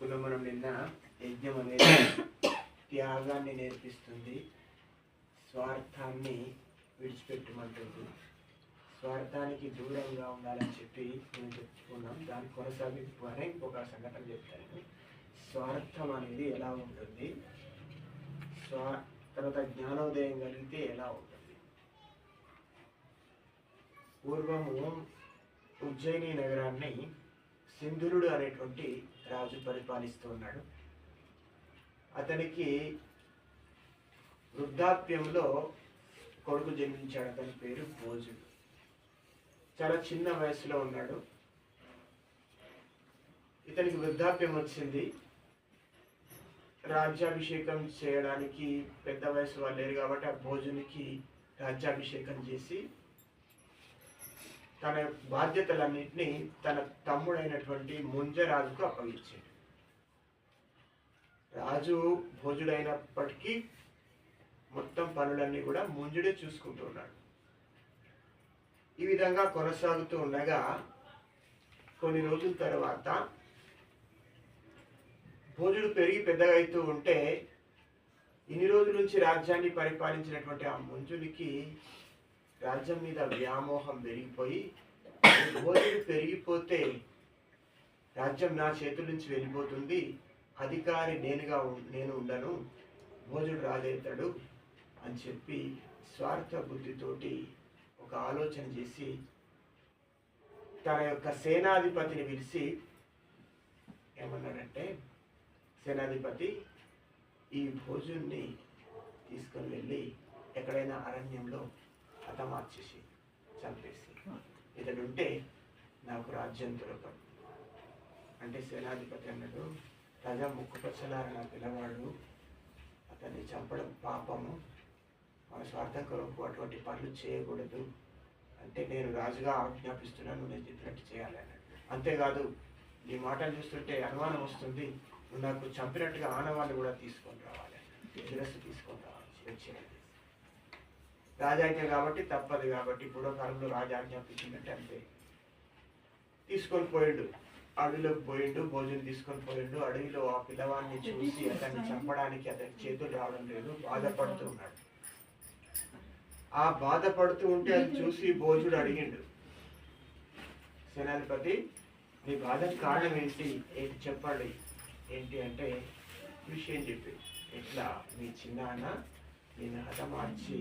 చెప్పుకున్నాం మనం నిన్న యజ్ఞం అనేది త్యాగాన్ని నేర్పిస్తుంది. స్వార్థాన్ని విడిచిపెట్టమంటుంది. స్వార్థానికి దూరంగా ఉండాలని చెప్పి నేను చెప్పుకున్నాం. దాని కొనసాగింపు అనే ఇంకొక సంఘటన చెప్తాను. స్వార్థం అనేది ఎలా ఉంటుంది? స్వా తర్వాత జ్ఞానోదయం కలిగితే ఎలా ఉంటుంది? పూర్వము ఉజ్జయిని నగరాన్ని సింధురుడు అనేటువంటి రాజు పరిపాలిస్తూ ఉన్నాడు. అతనికి వృద్ధాప్యంలో కొడుకు జన్మించాడు. అతని పేరు భోజుడు. చాలా చిన్న వయసులో ఉన్నాడు. ఇతనికి వృద్ధాప్యం వచ్చింది. రాజ్యాభిషేకం చేయడానికి పెద్ద వయసు వాళ్ళు లేరు కాబట్టి ఆ భోజునికి రాజ్యాభిషేకం చేసి తన బాధ్యతలన్నింటినీ తన తమ్ముడైనటువంటి ముంజరాజుకు అప్పగించాడు. రాజు భోజుడైనప్పటికీ మొత్తం పనులన్నీ కూడా ముంజుడే చూసుకుంటూ ఉన్నాడు. ఈ విధంగా కొనసాగుతూ ఉండగా కొన్ని రోజుల తర్వాత భోజుడు పెరిగి పెద్దగా అవుతూ ఉంటే ఇన్ని రోజుల నుంచి రాజ్యాన్ని పరిపాలించినటువంటి ఆ ముంజునికి రాజ్యం మీద వ్యామోహం పెరిగిపోయి భోజుడు పెరిగిపోతే రాజ్యం నా చేతుల నుంచి వెళ్ళిపోతుంది. అధికారి నేనుగా నేను ఉండను. భోజుడు రాజవుతాడు అని చెప్పి స్వార్థ బుద్ధితోటి ఒక ఆలోచన చేసి తన యొక్క సేనాధిపతిని పిలిచి ఏమన్నాడంటే సేనాధిపతి ఈ భోజుని తీసుకొని వెళ్ళి ఎక్కడైనా అరణ్యంలో హతమార్చేసి చంపేసి ఇతడు ఉంటే నాకు రాజ్యం దొరకదు. అంటే సేనాధిపతి అన్నాడు రాజా ముక్కుపచ్చలారా నా పిల్లవాడు. అతన్ని చంపడం పాపము. మన స్వార్థం కొరకు అటువంటి పనులు చేయకూడదు. అంటే నేను రాజుగా ఆజ్ఞాపిస్తున్నాను నేను చెప్పినట్టు చేయాలి అన్నాడు. అంతేకాదు నీ మాటలు చూస్తుంటే అనుమానం వస్తుంది. నువ్వు నాకు చంపినట్టుగా ఆనవాళ్ళు కూడా తీసుకొని రావాలి. శిరస్సు తీసుకొని రావాలి. చేసి. రాజాజ్ఞ కాబట్టి తప్పదు కాబట్టి పూర్వకాలంలో రాజా ఆజ్ఞాపించిందంటే అంతే తీసుకొని పోయిండు. అడవిలోకి పోయిండు భోజనం తీసుకొని పోయిండు. అడవిలో ఆ పిల్లవాడిని చూసి అతన్ని చంపడానికి అతని చేతులు రావడం లేదు బాధపడుతూ ఉన్నాడు. ఆ బాధపడుతూ ఉంటే అది చూసి భోజుడు అడిగిండు సేనాధిపతి నీ బాధకు కారణం ఏంటి? ఏంటి చెప్పండి. ఏంటి అంటే విషయం చెప్పి ఇట్లా మీ చిన్నాన్న నేను హతమార్చి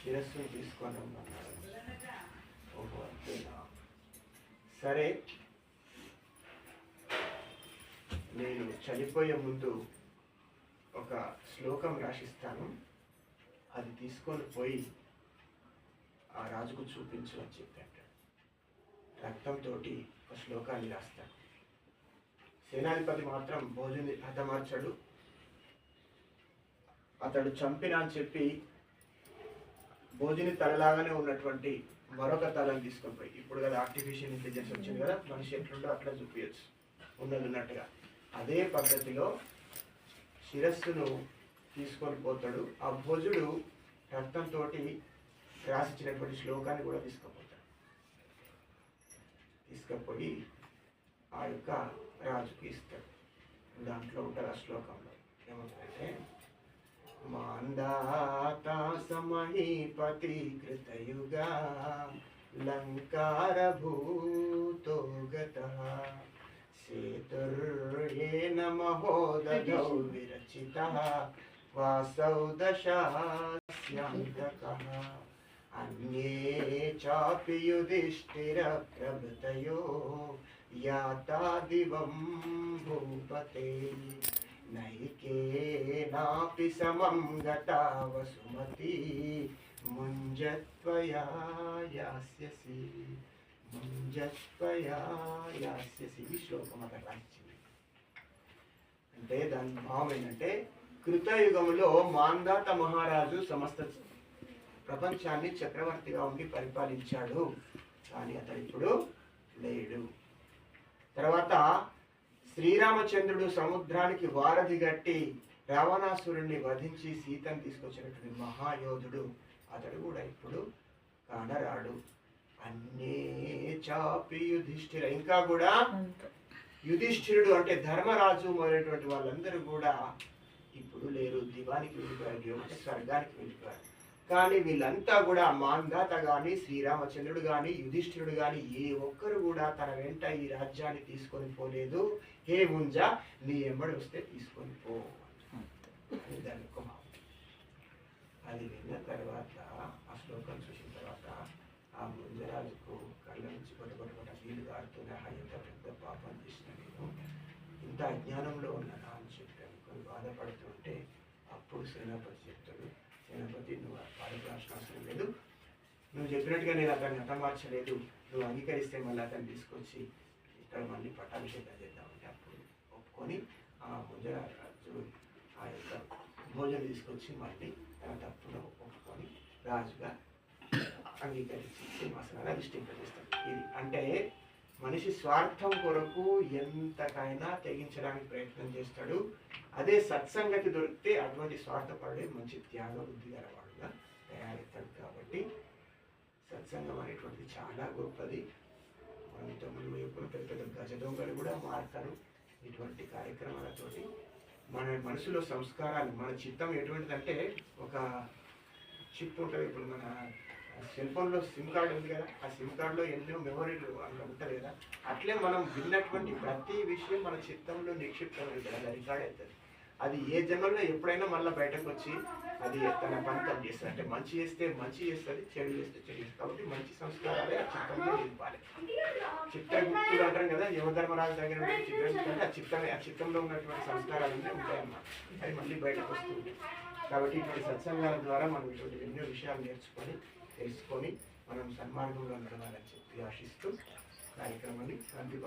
శిరస్సును తీసుకొని రమ్మన్నాడు సరే. నేను చనిపోయే ముందు ఒక శ్లోకం రాసిస్తాను. అది తీసుకొని పోయి ఆ రాజుకు చూపించు అని చెప్పాడు. రక్తంతో ఒక శ్లోకాన్ని రాస్తాడు సేనాధిపతి మాత్రం భోజని హతమార్చాడు అతడు చంపిన అని చెప్పి భోజని తలలాగానే ఉన్నటువంటి మరొక తలని తీసుకొని పోయి. ఇప్పుడు కదా ఆర్టిఫిషియల్ ఇంటెలిజెన్స్ వచ్చింది కదా మనిషి ఎట్లుండో అట్లా చూపించచ్చు ఉన్నది ఉన్నట్టుగా అదే పద్ధతిలో శిరస్సును తీసుకొని పోతాడు. ఆ భోజుడు రక్తంతో రాసిచ్చినటువంటి శ్లోకాన్ని కూడా తీసుకుపోతాడు. తీసుకుపోయి ఆ యొక్క రాజుకి ఇస్తాడు. దాంట్లో ఉంటారు ఆ శ్లోకంలో. ఏమంటారంటే मान्दाता समहीपतिकृतयुगा लङ्कारभूतो गतः सेतुर्येन महोदधौ विरचिता वासौ दशास्यान्तकः अन्ये चापि युधिष्ठिरप्रभृतयो याता दिवं भूपते। నైకేనాపి సమం గతా వసుమతి ముంజత్వయా యాస్యసి ముంజత్వయా యాస్యసి ఈ శ్లోకం అక్కడ రాయించింది. అంటే దాని భావం ఏంటంటే కృతయుగంలో మాందాత మహారాజు సమస్త ప్రపంచాన్ని చక్రవర్తిగా ఉండి పరిపాలించాడు. కానీ అతడు ఇప్పుడు లేడు. తర్వాత శ్రీరామచంద్రుడు సముద్రానికి వారధి గట్టి రావణాసురుణ్ణి వధించి సీతను తీసుకొచ్చినటువంటి మహాయోధుడు. అతడు కూడా ఇప్పుడు కానరాడు. అన్నే చాపి యుధిష్ఠిర. ఇంకా కూడా యుధిష్ఠిరుడు అంటే ధర్మరాజు మొదలైనటువంటి వాళ్ళందరూ కూడా ఇప్పుడు లేరు. దివానికి వెళ్ళిపోయారు. స్వర్గానికి వెళ్ళిపోయారు. కానీ వీళ్ళంతా కూడా మాంధాత గాని శ్రీరామచంద్రుడు గాని యుధిష్ఠిరుడు గాని ఏ ఒక్కరు కూడా తన వెంట ఈ రాజ్యాన్ని తీసుకొని పోలేదు. హే ముంజ నీ ఎంబడి వస్తే తీసుకొని పో. దాని. అది విన్న తర్వాత ఆ శ్లోకం చూసిన తర్వాత ఆ ముంజరాజుకు కళ్ళ నుంచి కొట్టగొట్టగొట్ట నీళ్ళు కారుతూనే ఆ ఎంత పెద్ద పాపం చేసిన నేను. ఇంత అజ్ఞానంలో ఉన్నానా అని చెప్పి అనుకొని బాధపడుతుంటే అప్పుడు సేనాపతి చెప్తాడు లేకపోతే నువ్వు బాధపడాల్సిన అవసరం లేదు నువ్వు చెప్పినట్టుగా నేను అతన్ని హతమార్చలేదు నువ్వు అంగీకరిస్తే మళ్ళీ అతన్ని తీసుకొచ్చి ఇక్కడ మళ్ళీ పట్టాభిషేకం చేద్దామంటే అప్పుడు ఒప్పుకొని ఆ ముంజరాజు ఆ యొక్క భోజనం తీసుకొచ్చి మళ్ళీ తన తప్పును ఒప్పుకొని రాజుగా అంగీకరించి సింహాసనాన్ని అధిష్ఠింపజేస్తాడు ఇది అంటే మనిషి స్వార్థం కొరకు ఎంతకైనా తెగించడానికి ప్రయత్నం చేస్తాడు. అదే సత్సంగతి దొరికితే అటువంటి స్వార్థపడే మంచి త్యాగ బుద్ధి గలవాడుగా తయారవుతాడు కాబట్టి సత్సంగం అనేటువంటిది చాలా గొప్పది. మనం తమ్ముడు ఎప్పుడు పెద్ద పెద్ద గజదొంగలు కూడా మారుతారు ఇటువంటి కార్యక్రమాలతోటి. మన మనసులో సంస్కారాలు మన చిత్తం ఎటువంటిదంటే ఒక చిప్ ఉంటుంది. ఇప్పుడు మన సెల్ ఫోన్లో సిమ్ కార్డు ఉంది కదా ఆ సిమ్ కార్డులో ఎన్నో మెమొరీలు అందులో ఉంటుంది కదా. అట్లే మనం విన్నటువంటి ప్రతి విషయం మన చిత్తంలో నిక్షిప్తం కదా అది రికార్డ్ అవుతుంది. అది ఏ జన్మలో ఎప్పుడైనా మళ్ళీ బయటకు వచ్చి అది తన పని తను చేస్తుంది. అంటే మంచి చేస్తే మంచి చేస్తుంది చెడు చేస్తే చెడు చేస్తుంది. కాబట్టి మంచి సంస్కారాలే ఆ చిత్తంలో నింపాలి. చిత్తగుప్తుడు అంటారు కదా యమధర్మరాజు దగ్గర ఉన్న అంటే ఆ చిత్తమే ఆ చిత్తంలో ఉన్నటువంటి సంస్కారాలన్నీ ఉంటాయన్నమాట. అది మళ్ళీ బయటకు వస్తుంది. కాబట్టి ఇటువంటి సత్సంగాల ద్వారా మనం ఇటువంటి ఎన్నో విషయాలు నేర్చుకొని తెలుసుకొని మనం సన్మార్గంలో నడవాలని చెప్పి ఆశిస్తూ కార్యక్రమాన్ని శాంతి